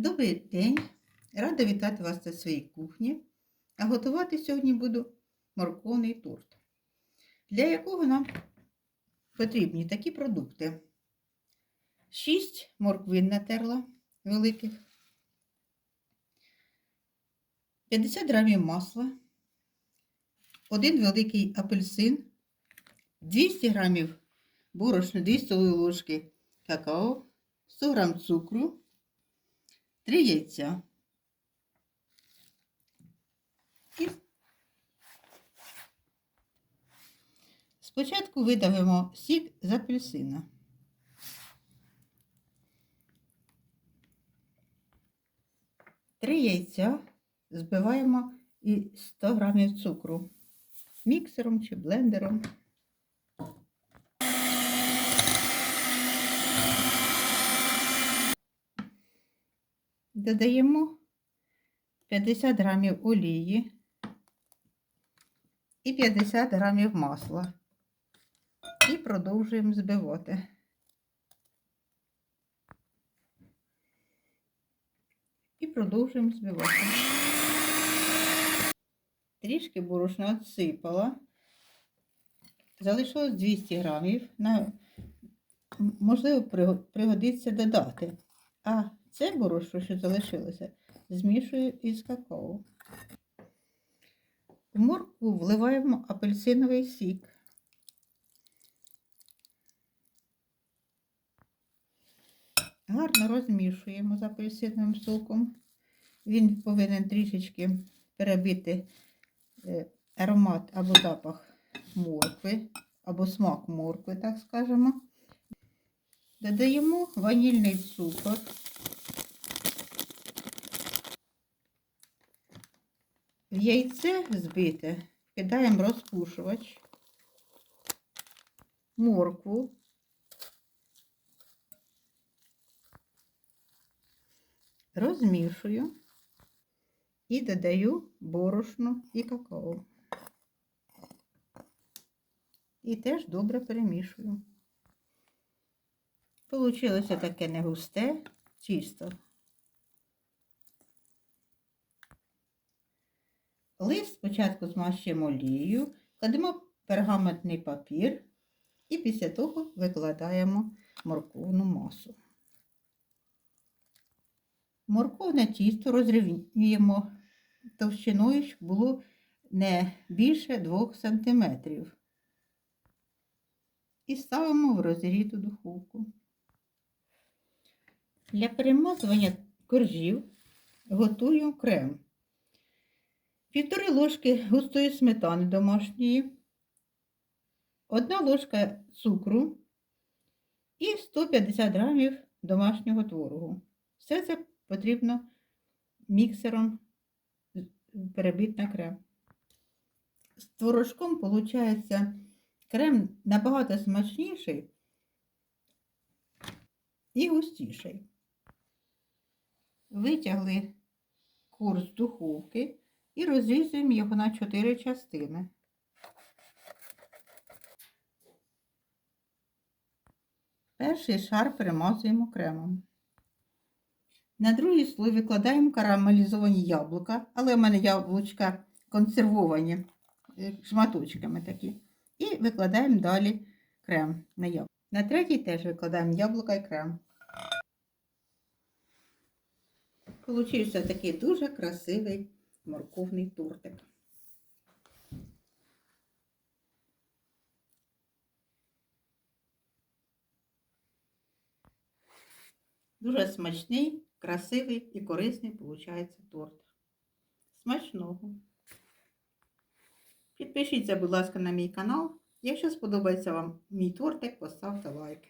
Добрий день! Рада вітати вас на своїй кухні. А готувати сьогодні буду морковний торт, для якого нам потрібні такі продукти. 6 морквин натерла великих, 50 грамів масла, один великий апельсин, 200 грамів борошна, 2 столові ложки какао, 100 грам цукру, 3 яйця. І спочатку видавимо сік з апельсина. Три яйця збиваємо і 100 грамів цукру міксером чи блендером. Додаємо 50 грамів олії і 50 грамів масла. І продовжуємо збивати. І продовжуємо збивати. Трішки борошна відсипала. Залишилось 200 грамів. Можливо, пригодиться додати. А це борошно, що залишилося, змішую із какао. В моркву вливаємо апельсиновий сік. Гарно розмішуємо з апельсиновим соком. Він повинен трішечки перебити е, аромат або запах моркви, або смак моркви, так скажемо. Додаємо ванільний цукор. Яйце збите кидаємо розпушувач, моркву, розмішую і додаю борошно і какао. І теж добре перемішую. Получилося таке не густе, чисто. Лист спочатку змащуємо олією, кладемо пергаментний папір і після того викладаємо морковну масу. Морковне тісто розрівнюємо товщиною, щоб було не більше 2 см. І ставимо в розігріту духовку. Для перемазування коржів готую крем. Півтори ложки густої сметани домашньої, одна ложка цукру і 150 грамів домашнього творогу. Все це потрібно міксером перебити на крем. З творожком виходить крем набагато смачніший і густіший. Витягли курс духовки і розрізуємо його на 4 частини. Перший шар перемазуємо кремом. На другий слой викладаємо карамелізовані яблука, але в мене яблучка консервовані е, шматочками такі. І викладаємо далі крем на яблука. На третій теж викладаємо яблука і крем. Получився такий дуже красивий морковний тортик. Дуже смачний, красивий і корисний виходить торт. Смачного! Підпишіться, будь ласка, на мій канал. Якщо сподобається вам мій тортик, поставте лайк.